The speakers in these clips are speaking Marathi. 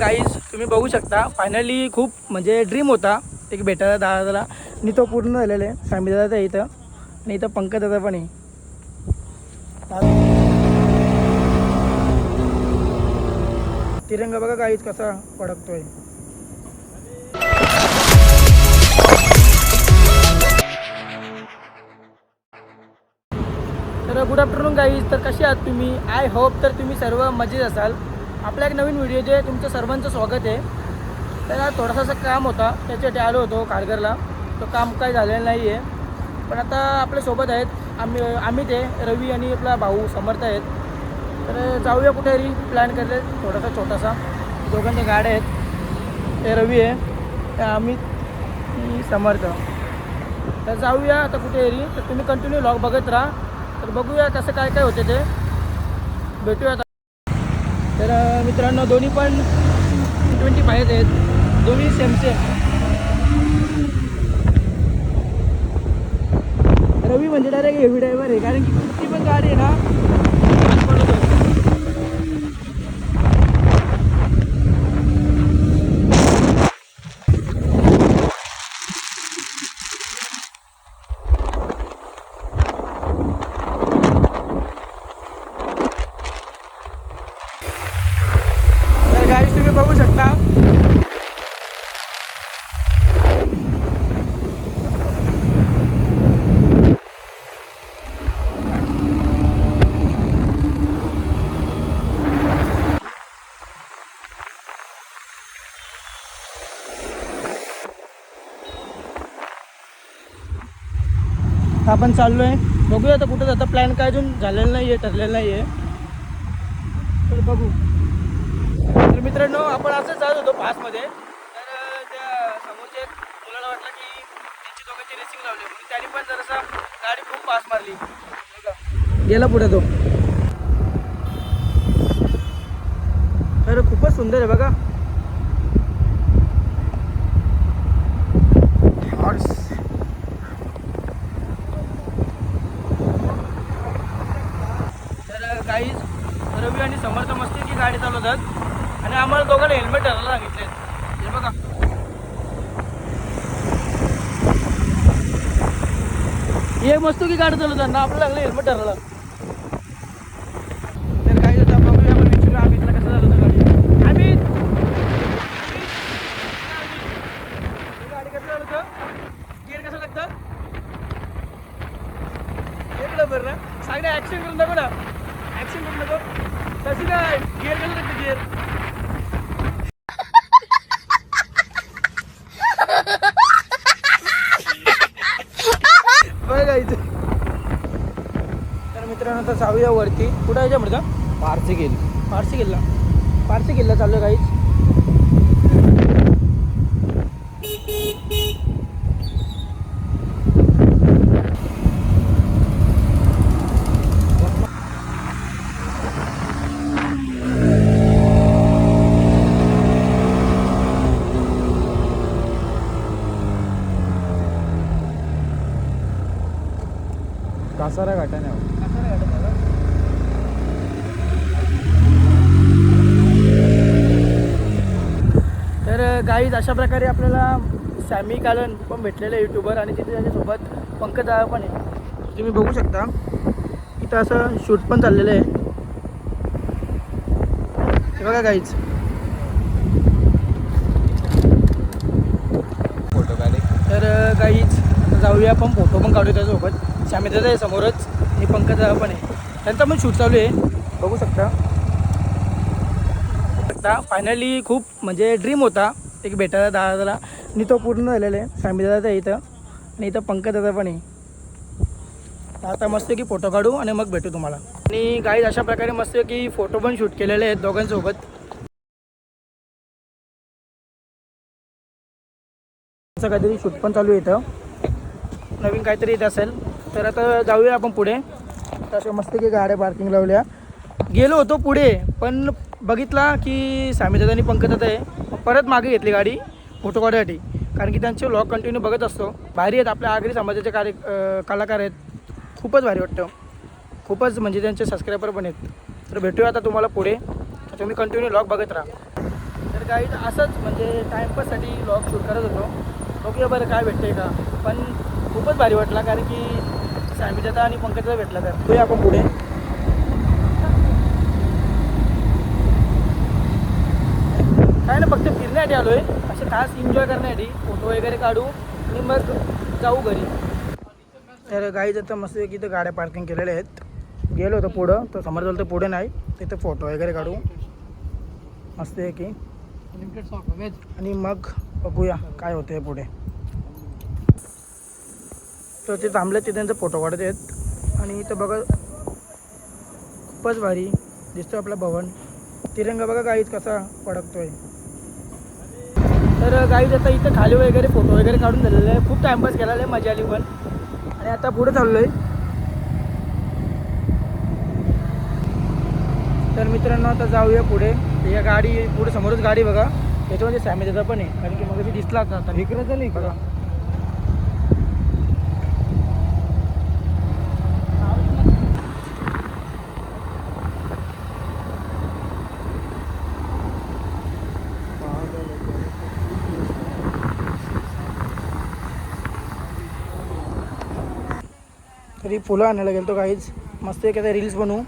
गाईज तुम्ही बघू शकता. फायनली खूप म्हणजे ड्रीम होता. एक भेटायला दादाला. आणि तो पूर्ण झालेला आहे. फॅमिली दादा इथं. आणि इथं पंकज दादा पण आहे. तिरंगा बघा गाईज कसा फडकतोय. तर गुड आफ्टरनून गाईज तर कसे आहात तुम्ही? आय होप तर तुम्ही सर्व मजेत असाल. आपल्या एक नवीन व्हिडिओ जे तुमचं सर्वांचं स्वागत आहे. तर थोडासा असं काम होता. त्याच्यासाठी आलो होतो कारगरला तो काम काही झालेलं नाही आहे पण आता आपल्यासोबत आहेत. आम्ही आम्ही ते रवी आणि आपला भाऊ समर्थ आहेत. तर जाऊया कुठेतरी प्लॅन करले थोडासा छोटासा. दोघांच्या गाड्या आहेत. ते रवी आहे. ते आम्ही समर्थ. तर जाऊया आता कुठेतरी तर. तुम्ही कंटिन्यू लॉग बघत राहा. तर बघूया कसं काय काय होते ते. भेटूया आता. तर मित्रांनो दोन्ही पण ट्वेंटी फायच आहेत. दोन्ही सेम सेम रवी म्हणजे डायरेक्ट हेवी ड्रायव्हर आहे कारण की कुठची पण गाडी आहे ना हात पडतो. तर गाडी तुम्ही बघू शकता आपण चाललो आहे बघूया आता कुठं जाता. प्लॅन काय अजून झालेलं नाही आहे ठरलेलं नाही आहे तर बघू. तर मित्रांनो आपण असंच जात होतो पासमध्ये तर त्या समोरच्या मुलाला वाटलं की त्यांची दोघांची रेसिंग लावली. म्हणून त्याने पण जरासा गाडी खूप पास मारली. गेला पुढे तो. तर खूपच सुंदर आहे बघा हॉर्स तर काही रवी आणि समर्थ मस्ती की गाडी चालवतात. आणि आम्हाला दोघांना हेल्मेट घालायला सांगितले हे बघा. एक मस्त की गाडी चालवतात ना आपल्याला लागलं हेल्मेट धरायला तर काही आता बघूया आपण विचारूया आम्ही कसं चालवतं गाडी आम्ही गाडी कसं चालवतं गिअर कसं लागतं एक नंबर ना सांग ना ॲक्शन करून नको ना ॲक्शन करून नको तशी काय गिअर कसं लागतं गिअर इथे तर मित्रांनो आता जाऊया वरती. कुठं यायच्या म्हणता पारसे गेली पारसी किल्ला. पारसी किल्ला चालू आहे काहीच कासारा घाटाने तर गाईज अशा प्रकारे आपल्याला सॅमी कालन पण भेटलेलं आहे युट्यूबर आणि तिथे त्याच्यासोबत पंकज दादा पण आहे. तुम्ही बघू शकता इथं असं शूट पण चाललेलं आहे. हे बघा गाईज फोटो काढे तर गाईज आता जाऊया आपण फोटो पण काढू त्याच्यासोबत श्यामी दादा आहे समोरच. आणि पंकज दादा पण आहे. त्यांचा पण शूट चालू आहे. बघू शकता. आता फायनली खूप म्हणजे ड्रीम होता. एक भेटायला दादाला. आणि तो पूर्ण झालेला आहे. फॅमिली आहे इथं. आणि इथं पंकज दादा पण आहे. आता मस्त की फोटो काढू आणि मग भेटू तुम्हाला. आणि गाईज अशा प्रकारे मस्त की फोटो पण शूट केलेले आहेत दोघांसोबत. असं काहीतरी शूट पण चालू आहे इथं. नवीन काहीतरी येत असेल. तर आता जाऊया आपण पुढे. तर अशा मस्त की गाड्या पार्किंग लावल्या. गेलो होतो पुढे पण बघितला की सामीदादानी पंकजात आहे. परत मागे घेतली गाडी फोटो काढण्यासाठी कारण की त्यांचे व्लॉग कंटिन्यू बघत असतो. भारी आहेत आपल्या आगरी समाजाचे कार्य कलाकार आहेत. खूपच भारी वाटतं. खूपच म्हणजे त्यांचे सबस्क्रायबर पण आहेत. तर भेटूया आता तुम्हाला पुढे. तर तुम्ही कंटिन्यू व्लॉग बघत राहा. तर तर काही असंच म्हणजे टाईमपाससाठी लॉक शूट करत होतो. बघूया बरं काय भेटतंय का. पण खूपच भारी वाटला कारण की सॅमीदादा आणि पंकजला भेटला तर बघूया आपण पुढे. काय ना फक्त फिरण्यासाठी आलो आहे असं खास एन्जॉय करण्यासाठी फोटो वगैरे काढू आणि मग जाऊ घरी. तर गाईज आता मस्त इथं गाड्या पार्किंग केलेल्या आहेत. गेलो होतो पुढं तर समोर झालं तर पुढे नाही. तिथं फोटो वगैरे काढू. मस्त आहे की आणि मग बघूया काय होते पुढे. तर ते थांबले ते त्यांचा फोटो काढत आहेत. आणि इथं बघा खूपच भारी दिसतो आपला भवन. तिरंगा बघा गाईज कसा फडकतोय. तर गाईज आता इथं खाली वगैरे फोटो वगैरे काढून झालेले आहे. खूप टाइमपास केलेला आहे मजा आली पण. आणि आता पुढे चाललो आहे तर मित्रांनो आता जाऊया पुढे. या गाडी पुढे समोरच गाडी बघा. त्याच्यामध्ये सॅमेचा पण आहे. कारण की मग दिसला आता. इकडे झाली बघा. तरी फुलं आणायला गेलो तो काहीच मस्त एक रील्स बनवू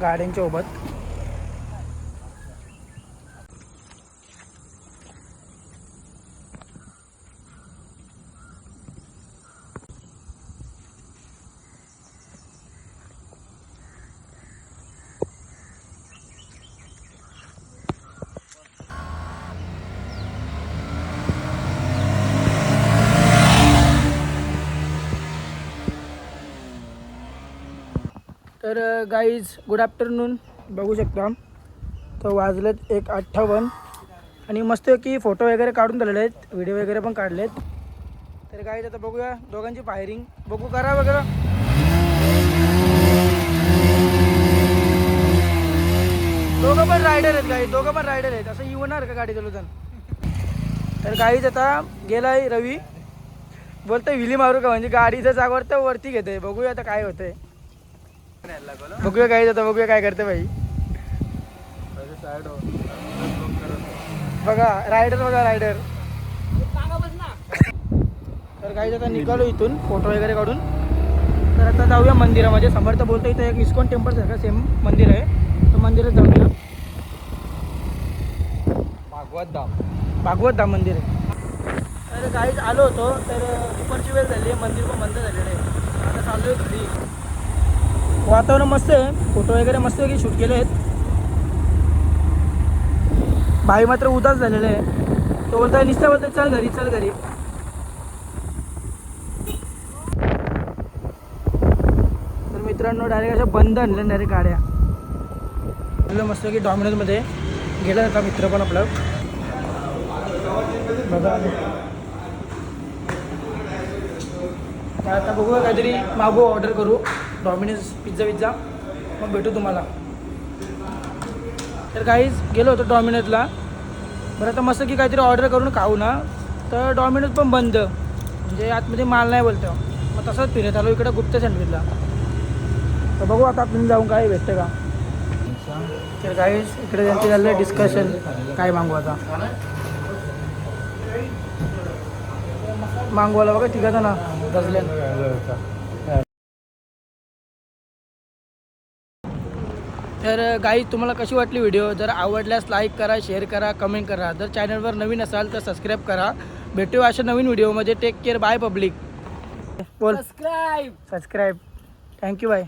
गाड्यांच्या तर गाईज गुड आफ्टरनून बघू शकता. तर वाजलेत एक अठ्ठावन्न. आणि मस्त की फोटो वगैरे काढून झालेले आहेत. व्हिडिओ वगैरे पण काढलेत. तर गाईज आता बघूया दोघांची फायरिंग बघू करा वगैरे. दोघं पण रायडर आहेत गाई दोघं पण रायडर आहेत. असं येणार का गाडी चालवताना? तर गाईज आता गेलाय रवी. बोलतोय विली मारू का? म्हणजे गाडीचं जागेवर तर वरती घेते बघूया आता काय होतंय. बघूया काय आता बघूया काय करते भाई बघा रायडर बघा रायडर तर काही आता निघालो इथून फोटो वगैरे काढून. तर आता जाऊया मंदिरामध्ये. समर्थ बोलतो इथं एक इस्कॉन टेम्पल सारखं सेम मंदिर आहे. तर मंदिरात जाऊया. भागवत धाम. भागवत धाम मंदिर आहे. तर काहीच आलो होतो तर दुपारची वेळ झाली आहे मंदिर पण बंद झालेलं आहे. आता चालू आहे घरी. वातावरण मस्त आहे. फोटो वगैरे मस्त की शूट केले आहेत. भाई मात्र उदास झालेला आहे. तो बोलताय नुसतं बोलतोय चल घरी चल घरी. तर मित्रांनो डायरेक्ट अशा बंद आणलं डायरेक्ट गाड्या. आपलं मस्त की डॉमिनोजमध्ये गेला होता मित्र पण आपला. बघा. आता बघूया काहीतरी मागू ऑर्डर करू. डॉमिनोज पिझ्झा पिझ्झा मग भेटू तुम्हाला. तर काहीच गेलो होतो डॉमिनोजला बरं आता मस्त की काहीतरी ऑर्डर करून खाऊ ना. तर डॉमिनोज पण बंद. म्हणजे आतमध्ये माल नाही बोलतो. मग तसंच फिरत आलो इकडं गुप्त सँडविचला तर बघू आता तुम्ही जाऊन काय भेटतं का. तर काहीच इकडे त्यांचं झालं डिस्कशन काय मागू आता. मागवायला बघा तिघा ना. गजल्यान. तर गाई तुम्हाला कशी वाटली व्हिडिओ? जर आवडल्यास लाईक करा शेअर करा कमेंट करा. जर चॅनलवर नवीन असाल तर सबस्क्राईब करा. भेटू अशा नवीन व्हिडिओमध्ये टेक केअर बाय पब्लिक बोल subscribe subscribe thank you bye